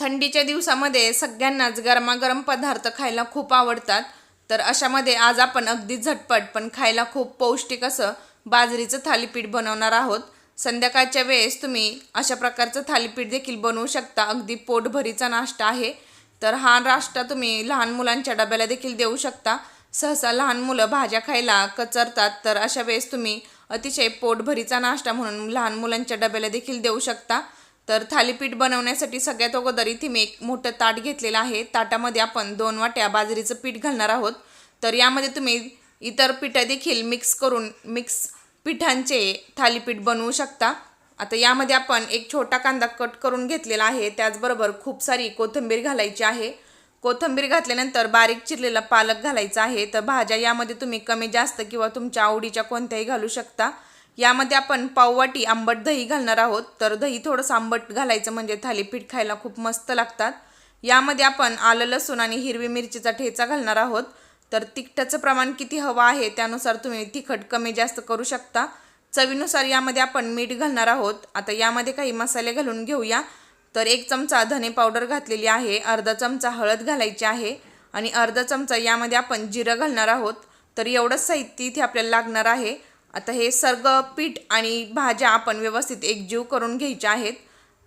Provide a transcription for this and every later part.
थंडीच्या दिवसामध्ये सगळ्यांनाच गरमागरम पदार्थ खायला खूप आवडतात. तर अशामध्ये आज आपण अगदी झटपट पण खायला खूप पौष्टिक असं बाजरीचं थालीपीठ बनवणार आहोत. संध्याकाळच्या वेळेस तुम्ही अशा प्रकारचं थालीपीठ देखील बनवू शकता. अगदी पोटभरीचा नाश्ता आहे. तर हा नाश्ता तुम्ही लहान मुलांच्या डब्याला देखील देऊ शकता. सहसा लहान मुलं भाज्या खायला कचरतात. तर अशा वेळेस तुम्ही अतिशय पोटभरीचा नाश्ता म्हणून लहान मुलांच्या डब्याला देखील देऊ शकता. तर थालीपीठ बनवण्यासाठी सगळ्यात अगोदर इथे मी एक मोठं ताट घेतलेलं आहे. ताटामध्ये आपण दोन वाट्या बाजरीचं पीठ घालणार आहोत. तर यामध्ये तुम्ही इतर पिठं देखील मिक्स करून मिक्स पिठांचे थालीपीठ बनवू शकता. आता यामध्ये आपण एक छोटा कांदा कट करून घेतलेला आहे. त्याचबरोबर खूप सारी कोथिंबीर घालायची आहे. कोथिंबीर घातल्यानंतर बारीक चिरलेला पालक घालायचा आहे. तर भाज्या यामध्ये तुम्ही कमी जास्त किंवा तुमच्या आवडीच्या कोणत्याही घालू शकता. यामध्ये आपण पाववाटी आंबट दही घालणार आहोत. तर दही थोडंसं आंबट घालायचं म्हणजे थालीपीठ खायला खूप मस्त लागतात. यामध्ये आपण आलं लसूण आणि हिरवी मिरचीचा ठेचा घालणार आहोत. तर तिखटाचं प्रमाण किती हवं आहे त्यानुसार तुम्ही तिखट कमी जास्त करू शकता. चवीनुसार यामध्ये आपण मीठ घालणार आहोत. आता यामध्ये काही मसाले घालून घेऊया. तर एक चमचा धने पावडर घातलेली आहे. अर्धा चमचा हळद घालायची आहे. आणि अर्धा चमचा यामध्ये आपण जिरं घालणार आहोत. तर एवढंच साहित्य इथे आपल्याला लागणार आहे. आता हे सगळं पीठ आणि भाज्या आपण व्यवस्थित एकजीव करून घ्यायच्या आहेत.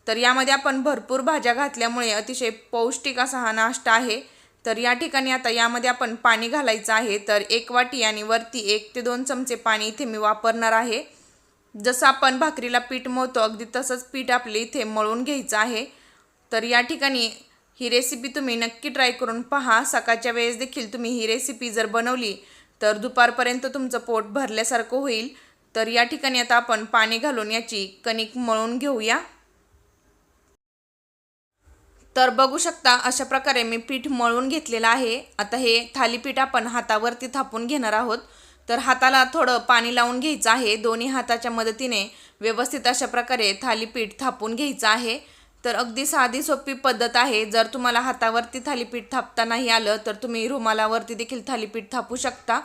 तर यामध्ये आपण भरपूर भाज्या घातल्यामुळे अतिशय पौष्टिक असा हा नाश्ता आहे. तर या ठिकाणी आता यामध्ये आपण पाणी घालायचं आहे. तर एक वाटी आणि वरती एक ते दोन चमचे पाणी इथे मी वापरणार आहे. जसं आपण भाकरीला पीठ मळतो अगदी तसंच पीठ आपले इथे मळून घ्यायचं आहे. तर या ठिकाणी ही रेसिपी तुम्ही नक्की ट्राय करून पहा. सकाळच्या वेळेस देखील तुम्ही ही रेसिपी जर बनवली तर दुपारपर्यंत तुमचं पोट भरल्यासारखं होईल. तर या ठिकाणी आता आपण पाणी घालून याची कणिक मळून घेऊया. तर बघू शकता अशा प्रकारे मी पीठ मळून घेतलेलं आहे. आता हे थालीपीठ आपण हातावरती थापून घेणार आहोत. तर हाताला थोडं पाणी लावून घ्यायचं आहे. दोन्ही हाताच्या मदतीने व्यवस्थित अशा प्रकारे थालीपीठ थापून घ्यायचं आहे. तर अगदी साधी सोपी पद्धत आहे. जर तुम्हाला हातावरती थालीपीठ थापता नाही आलं तर तुम्ही रुमालावरती देखील थालीपीठ थापू शकता.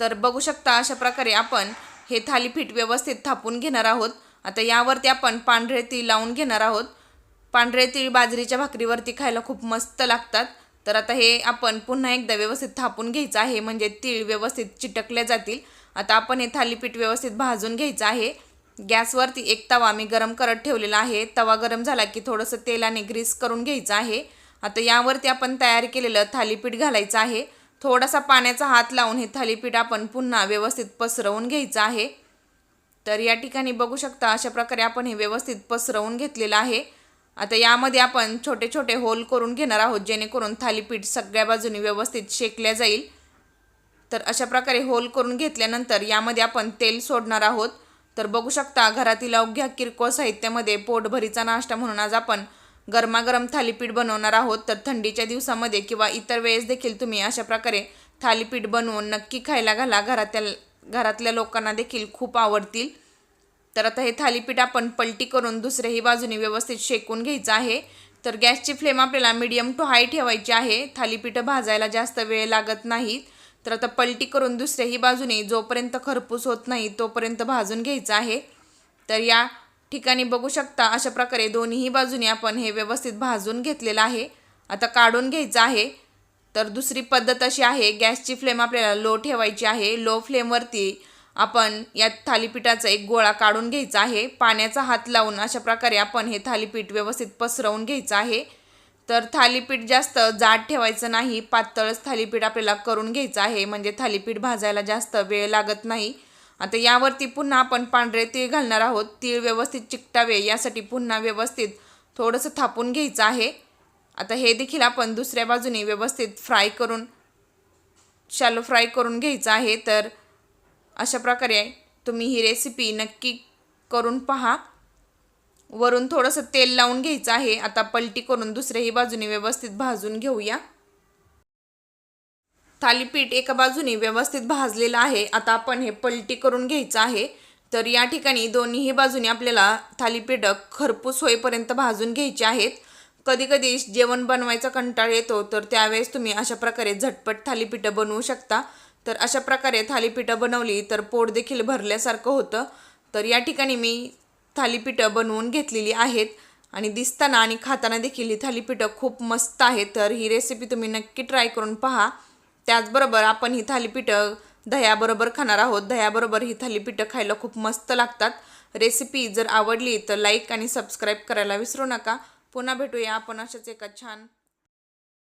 तर बघू शकता अशा प्रकारे आपण हे थालीपीठ व्यवस्थित थापून घेणार आहोत. आता यावरती आपण पांढरे तीळ लावून घेणार आहोत. पांढरे तीळ बाजरीच्या भाकरीवरती खायला खूप मस्त लागतात. तर आता हे आपण पुन्हा एकदा व्यवस्थित थापून घ्यायचं आहे. म्हणजे तीळ व्यवस्थित चिटकले जातील. आता आपण हे थालीपीठ व्यवस्थित भाजून घ्यायचं आहे. गॅसवरती एक तवा मी गरम करत ठेवलेला आहे. तवा गरम झाला की थोडंसं तेलाने ग्रीस करून घ्यायचं आहे. आता यावरती आपण तयार केलेलं थालीपीठ घालायचं आहे. थोडासा पाण्याचा हात लावून हे थालीपीठ आपण पुन्हा व्यवस्थित पसरवून घ्यायचं आहे. तर या ठिकाणी बघू शकता अशा प्रकारे आपण हे व्यवस्थित पसरवून घेतलेलं आहे. आता यामध्ये आपण छोटे छोटे होल करून घेणार आहोत जेणेकरून थालीपीठ सगळ्या बाजूनी व्यवस्थित शेकल्या जाईल. तर अशा प्रकारे होल करून घेतल्यानंतर यामध्ये आपण तेल सोडणार आहोत. तर बघू शकता घरातील अवघ्या किरकोळ साहित्यामध्ये पोटभरीचा नाश्ता म्हणून आज आपण गरमागरम थालीपीठ बनवणार आहोत तर थंडीच्या दिवसामध्ये किंवा इतर वेळेस देखील तुम्ही अशा प्रकारे थालीपीठ बनवून नक्की खायला घाला. घरातल्या घरातल्या लोकांना देखील खूप आवडतील. तर आता हे थालीपीठ आपण पलटी करून दुसऱ्याही बाजूने व्यवस्थित शेकून घ्यायचं आहे. तर गॅसची फ्लेम आपल्याला मीडियम टू हाय ठेवायची आहे. थालीपीठं भाजायला जास्त वेळ लागत नाहीत तर आता पलटी करून दुसऱ्याही बाजूने जोपर्यंत खरपूस होत नाही तोपर्यंत भाजून घ्यायचं आहे. तर या ठिकाणी बघू शकता अशा प्रकारे दोन्हीही बाजूने आपण हे व्यवस्थित भाजून घेतलेलं आहे. आता काढून घ्यायचं आहे. तर दुसरी पद्धत अशी आहे गॅसची फ्लेम आपल्याला लो ठेवायची आहे. लो फ्लेमवरती आपण या थालीपीठाचा एक गोळा काढून घ्यायचा आहे. पाण्याचा हात लावून अशा प्रकारे आपण हे थालीपीठ व्यवस्थित पसरवून घ्यायचं आहे. तर थालीपीठ जास्त जाड ठेवायचं नाही पातळच थालीपीठ आपल्याला करून घ्यायचं आहे. म्हणजे थालीपीठ भाजायला जास्त वेळ लागत नाही. आता यावरती पुन्हा आपण पांढरे तीळ घालणार आहोत. तीळ व्यवस्थित चिकटावे यासाठी पुन्हा व्यवस्थित थोडंसं थापून घ्यायचं आहे. आता हे देखील आपण दुसऱ्या बाजूने व्यवस्थित फ्राय करून शॅलो फ्राय करून घ्यायचं आहे. तर अशा प्रकारे तुम्ही ही रेसिपी नक्की करून पहा. वरून थोडंसं तेल लावून घ्यायचं आहे. आता पलटी करून दुसऱ्याही बाजूने व्यवस्थित भाजून घेऊया. थालीपीठ एका बाजूने व्यवस्थित भाजलेलं आहे. आता आपण हे पलटी करून घ्यायचं आहे. तर या ठिकाणी दोन्हीही बाजूने आपल्याला थालीपीठ खरपूस होईपर्यंत भाजून घ्यायचे आहेत. कधीकधी जेवण बनवायचा कंटाळ येतो तर त्यावेळेस तुम्ही अशा प्रकारे झटपट थालीपीठं बनवू शकता. तर अशा प्रकारे थालीपीठं बनवली तर पोट देखील भरल्यासारखं होतं. तर या ठिकाणी मी थालीपीठं बनवून घेतलेली आहेत. आणि दिसताना आणि खाताना देखील ही थालीपीठं खूप मस्त आहेत तर ही रेसिपी तुम्ही नक्की ट्राय करून पहा. त्याचबरोबर आपण ही थालीपीठं दह्याबरोबर खाणार आहोत. दह्याबरोबर ही थालीपीठं खायला खूप मस्त लागतात. रेसिपी जर आवडली तर लाईक आणि सबस्क्राईब करायला विसरू नका. पुन्हा भेटूया आपण अशाच एका छान